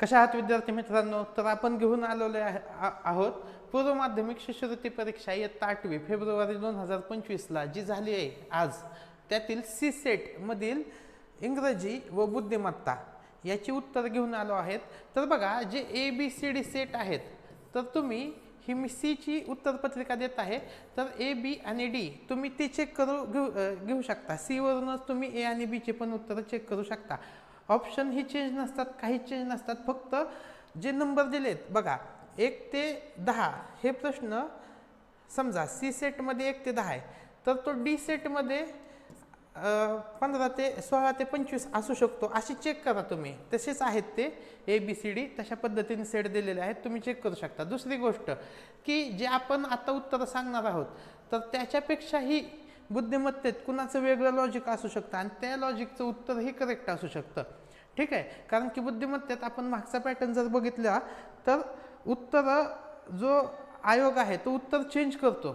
कशा आहात विद्यार्थी मित्रांनो? तर आपण घेऊन आलेले आ- आहोत पूर्व माध्यमिक शिष्यवृत्ती परीक्षा इयत्ता आठवी फेब्रुवारी दोन हजार पंचवीसला जी झाली आहे आज. त्यातील सी सेटमधील इंग्रजी व बुद्धिमत्ता याची उत्तर घेऊन आलो आहेत. तर बघा जे A B C D set आहेत तर तुम्ही ही मी सीची उत्तरपत्रिका देत आहे. तर ए बी आणि डी तुम्ही ते चेक करू घेऊ घेऊ शकता. सीवरूनच तुम्ही ए आणि बीचे पण उत्तरं चेक करू शकता. ऑप्शन ही चेंज नसतात काही चेंज नसतात. फक्त जे नंबर दिलेत बघा एक ते दहा हे प्रश्न समजा सी सेटमध्ये एक ते दहा आहे तर तो डी सेटमध्ये पंधरा ते सोळा ते पंचवीस असू शकतो. अशी चेक करा तुम्ही. तसेच आहेत ते ए बी सी डी तशा पद्धतीने सेट दिलेले आहेत. तुम्ही चेक करू शकता. दुसरी गोष्ट की जे आपण आता उत्तरं सांगणार आहोत तर त्याच्यापेक्षाही बुद्धिमत्तेत कुणाचं वेगळं लॉजिक असू शकतं आणि त्या लॉजिकचं उत्तरही करेक्ट असू शकतं. ठीक आहे? कारण की बुद्धिमत्तेत आपण मागचा पॅटर्न जर बघितला तर उत्तर जो आयोग आहे तो उत्तर चेंज करतो.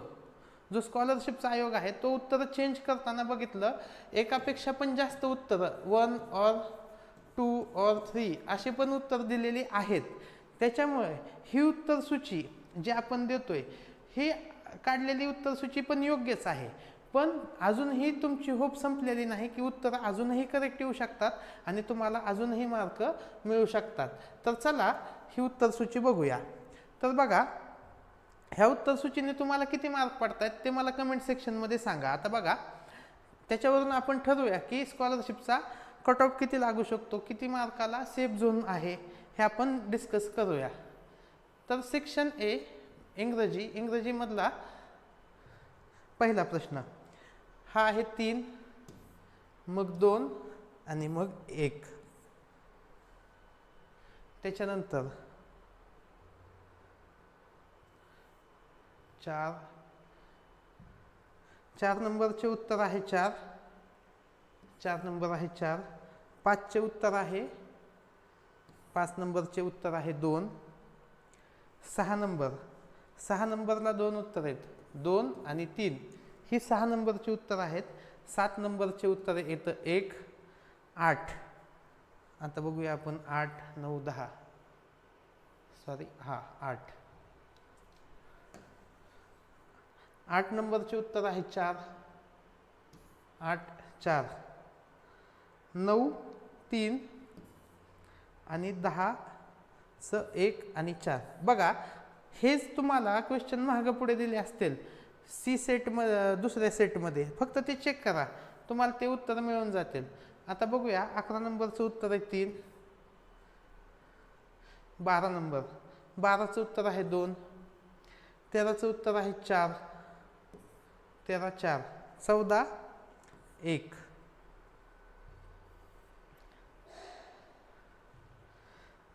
जो स्कॉलरशिपचा आयोग आहे तो उत्तर चेंज करताना बघितलं एकापेक्षा पण जास्त उत्तरं one or two or three असे पण उत्तर दिलेली आहेत. त्याच्यामुळे ही उत्तरसूची जी आपण देतोय ही काढलेली उत्तरसूची पण योग्यच आहे. पण अजूनही तुमची होप संपलेली नाही की उत्तर अजूनही करेक्ट येऊ शकतात आणि तुम्हाला अजूनही मार्क मिळू शकतात. तर चला ही उत्तरसूची बघूया. तर बघा ह्या उत्तरसूचीने तुम्हाला किती मार्क पडत आहेत ते मला कमेंट सेक्शनमध्ये सांगा. आता बघा त्याच्यावरून आपण ठरवूया की स्कॉलरशिपचा कट ऑफ किती लागू शकतो किती मार्काला सेफ झोन आहे हे आपण डिस्कस करूया. तर सेक्शन ए इंग्रजी इंग्रजीमधला पहिला प्रश्न. हा आहे तीन मग दोन आणि मग एक. त्याच्यानंतर चार. चार नंबरचे उत्तर आहे चार. चार नंबर आहे चार. पाचचे उत्तर आहे पाच नंबरचे उत्तर आहे दोन. सहा नंबर. सहा नंबरला दोन उत्तर आहेत. दोन आणि तीन. ही सहा नंबरची उत्तर आहेत. सात नंबरचे उत्तर येतं एक आठ. आता बघूया आपण आठ नऊ दहा. सॉरी हा आठ. आठ नंबरचे उत्तर आहे चार. आठ चार. नऊ तीन आणि दहा स एक आणि चार. बघा हेच तुम्हाला क्वेश्चन मागं पुढे दिले असतील. सी सेट म दुसऱ्या सेटमध्ये फक्त ते चेक करा. तुम्हाला ते उत्तर मिळून जातील. आता बघूया अकरा नंबरचं उत्तर आहे तीन. बारा नंबर. बाराचं उत्तर आहे दोन. तेराचं उत्तर आहे चार. तेरा चार. चौदा एक.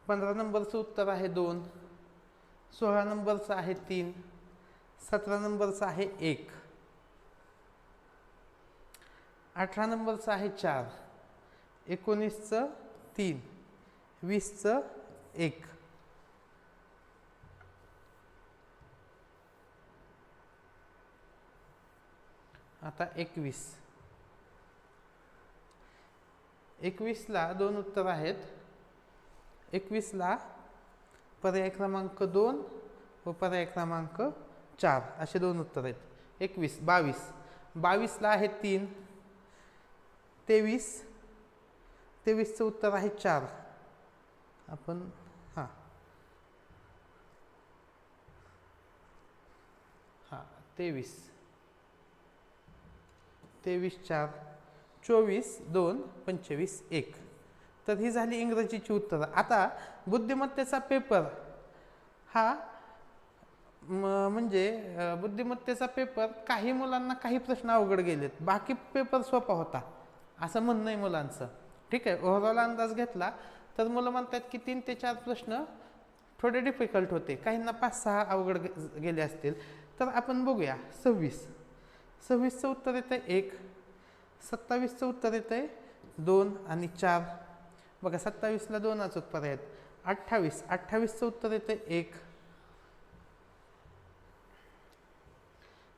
पंधरा नंबरचं उत्तर आहे दोन. सोळा नंबरचं आहे तीन. सतरा नंबरचं आहे एक. अठरा नंबरचं आहे चार. एकोणीसचं तीन. वीसचं एक. आता एकवीस. एकवीसला दोन उत्तर आहेत. एकवीसला पर्याय क्रमांक दोन व पर्याय क्रमांक चार असे दोन उत्तर आहेत. एकवीस बावीस. बावीसला आहे तीन तेवीस. तेवीसचं उत्तर आहे चार. आपण हां. हां तेवीस. तेवीस चार. चोवीस दोन पंचवीस एक. तर ही झाली इंग्रजीची उत्तरं. आता बुद्धिमत्तेचा पेपर. हा म्हणजे बुद्धिमत्तेचा पेपर काही मुलांना काही प्रश्न अवघड गेलेत. बाकी पेपर सोपा होता. असं म्हणणं आहे मुलांचं. ठीक आहे? ओव्हरऑल अंदाज घेतला तर मुलं म्हणतात की तीन ते चार प्रश्न थोडे डिफिकल्ट होते. काहींना पाच सहा अवघड गेले असतील. तर आपण बघूया. सव्वीस. सव्वीसचं उत्तर येतं एक. सत्तावीसचं उत्तर येतं आहे दोन आणि चार. बघा सत्तावीसला दोनच उत्तर आहेत. अठ्ठावीस. अठ्ठावीसचं उत्तर येतं एक.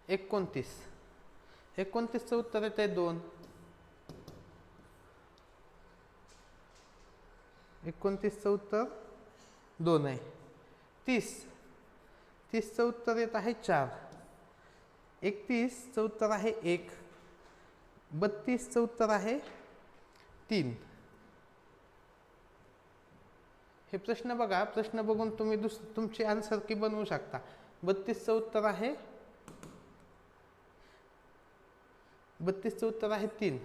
एकोणतीस. एकोणतीसचं उत्तर येतं आहे दोन. एकोणतीसचं उत्तर दोन आहे. तीस. तीसचं उत्तर येत आहे चार. एकतीसचं उत्तर आहे एक. बत्तीसचं उत्तर आहे तीन. हे प्रश्न बघा. प्रश्न बघून तुम्ही दुस तुमची आन्सर की बनवू शकता. बत्तीसचं उत्तर आहे बत्तीसचं उत्तर आहे तीन.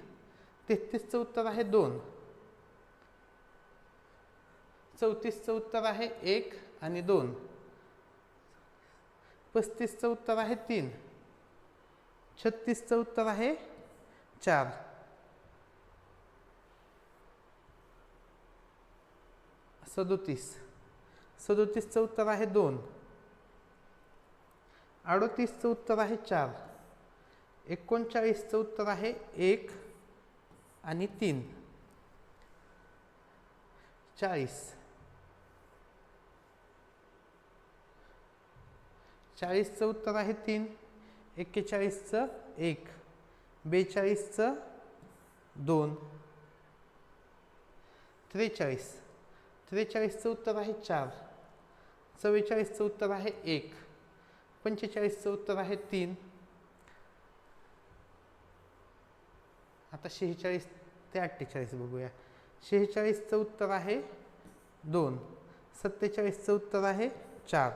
तेहतीसचं उत्तर आहे दोन. चौतीसचं उत्तर आहे एक आणि दोन. पस्तीसचं उत्तर आहे तीन. छत्तीसचं उत्तर आहे चार. सदोतीस. सदोतीसचं उत्तर आहे दोन. अडोतीसचं उत्तर आहे चार. एकोणचाळीसचं उत्तर आहे एक आणि तीन. चाळीस. चाळीसचं उत्तर आहे तीन एक्केचाळीसचं एक बेचाळीसचं दोन त्रेचाळीस. त्रेचाळीसचं उत्तर आहे चार चव्वेचाळीसचं उत्तर आहे एक पंचेचाळीसचं उत्तर आहे तीन आता शेहेचाळीस ते अठ्ठेचाळीस बघूया. शेहेचाळीसचं उत्तर आहे दोन. सत्तेचाळीसचं उत्तर आहे चार.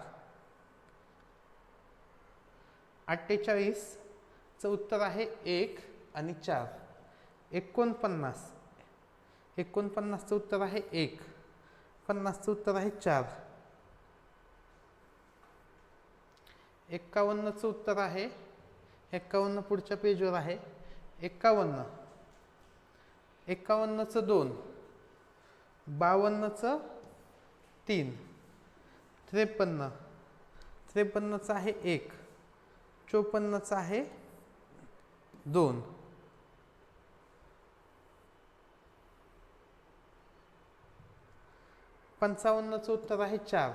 अठ्ठेचाळीसचं उत्तर आहे एक आणि चार. एकोणपन्नास. एकोणपन्नासचं उत्तर आहे एक. पन्नासचं उत्तर आहे चार. एक्कावन्नचं उत्तर आहे एक्कावन्न पुढच्या पेजवर आहे एक्कावन्न एकावन्नचं दोन. बावन्नचं तीन. त्रेपन्न. त्रेपन्नचं आहे एक. चोपन्नचं आहे दोन. पंचावन्नचं उत्तर आहे चार.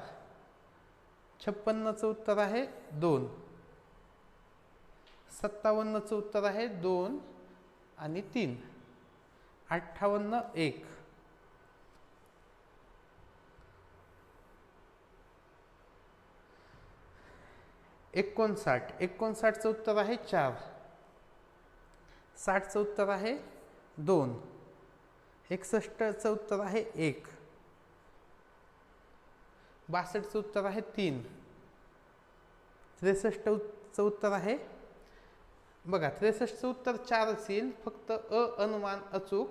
छप्पन्नचं उत्तर आहे दोन. सत्तावन्नचं उत्तर आहे दोन आणि तीन. अठ्ठावन्न एक. एकोणसाठ. एकोणसाठचं उत्तर आहे चार. साठचं उत्तर आहे दोन. एकसष्टचं उत्तर आहे एक. बासष्टचं उत्तर आहे तीन. त्रेसष्टचं उत्तर आहे बघा त्रेसष्टचं उत्तर चार असेल फक्त अ अनुमान अचूक.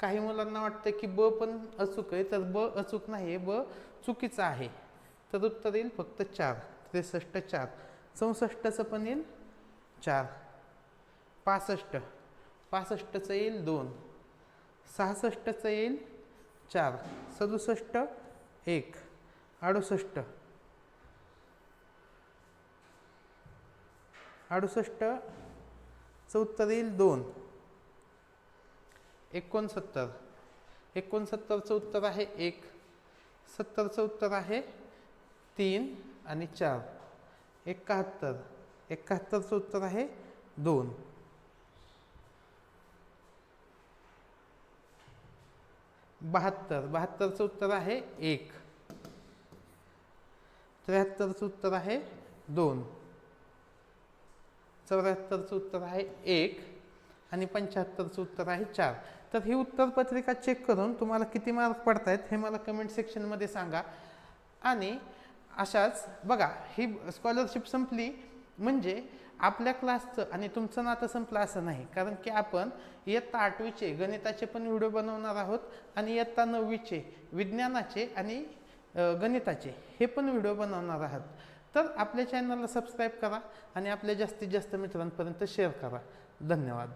काही मुलांना वाटतं की ब पण अचूक आहे. तर ब अचूक नाही आहे ब चुकीचं आहे. तर उत्तर येईल फक्त चार. त्रेसष्ट चार. चौसष्टचं पण येईल चार. पासष्ट. पासष्टचं येईल दोन. सहासष्टचं येईल चार. सदुसष्ट एक. अडुसष्ट. अडुसष्ट उत्तर येईल दोन. एकोणसत्तर. एकोणसत्तरचं उत्तर आहे एक. सत्तरचं उत्तर आहे तीन आणि चार. एकाहत्तर. एकाहत्तरचं उत्तर आहे दोन. बहात्तर. बहात्तरचं उत्तर आहे एक. त्र्याहत्तरचं उत्तर आहे दोन. चौऱ्याहत्तरचं उत्तर आहे एक आणि पंच्याहत्तरचं उत्तर आहे चार. तर ही उत्तरपत्रिका चेक करून तुम्हाला किती मार्क पडत आहेत हे मला कमेंट सेक्शनमध्ये सांगा. आणि अशाच बघा ही स्कॉलरशिप संपली म्हणजे आपल्या क्लासचं आणि तुमचं नातं संपलं असं नाही. कारण की आपण इयत्ता आठवीचे गणिताचे पण व्हिडिओ बनवणार आहोत आणि इयत्ता नववीचे विज्ञानाचे आणि गणिताचे हे पण व्हिडिओ बनवणार आहात. तर आपल्या चॅनलला सबस्क्राईब करा आणि आपल्या जास्तीत जास्त मित्रांपर्यंत शेअर करा. धन्यवाद.